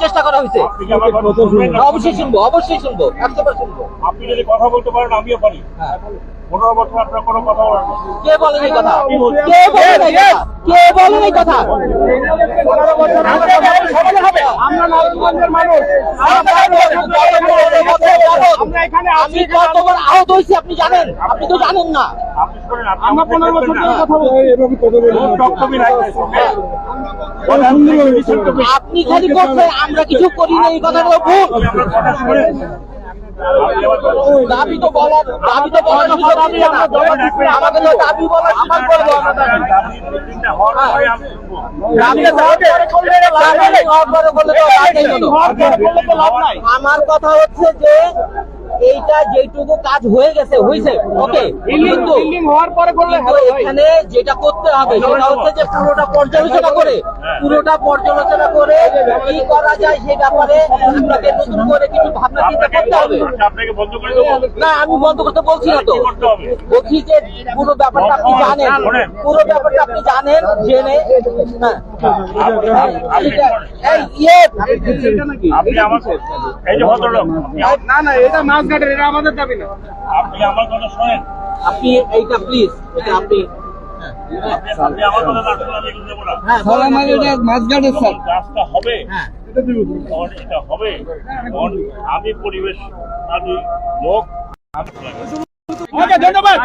চেষ্টা করা হয়েছে। শুনবেন? অবশ্যই শুনব অবশ্যই শুনব একশো বার শুনব। আপনি যদি কথা বলতে পারেন আমিও পারি। হ্যাঁ। পনেরো বছর আপনার কোনো কথা কে বলেন এই কথা? কে বলেন এই কথা? কে বলেন এই কথা নারায়ণগঞ্জের মানুষ। আমরা এখানে আমি কতবার আহত হয়েছি আপনি জানেন? আপনি তো জানেন না। আপনি আমরা পনেরো বছর ধরে কথা বলে খালি করছেন আমরা কিছু করি না এই কথাটা ভুল। দাবি তো বলার দাবি তো বলার সুযোগ না আমাকে তো দাবি বলার সুযোগ কোনো। আমার কথা হচ্ছে যে এইটা যেটুকু কাজ হয়ে গেছে হয়েছে ওকে কিন্তু হওয়ার পরে করলে কিন্তু হবে ভাই। এখানে যেটা করতে হবে সেটা হচ্ছে যে পুরোটা পর্যালোচনা করে পুরোটা পর্যালোচনা করে কি করা যায় সে ব্যাপারে আপনাকে নতুন করে কিছু ভাবনা চিন্তা করতে হবে। আপনাকে বন্ধ করে দেবো। না আমি বন্ধ করতে বলছি না তো। বলছি যে পুরো ব্যাপারটা আপনি জানেন। পুরো ব্যাপারটা আপনি জানেন জেনে হ্যাঁ। এই ইয়ে আপনি আমার এই যে ভদ্রলোক। না না এটা মাছঘাটের এটা আমাদের দাবি না আপনি আমার কথা শোনেন আপনি এইটা প্লিজ এটা আপনি হ্যাঁ হ্যাঁ পরিবেশ লোক আমি ধন্যবাদ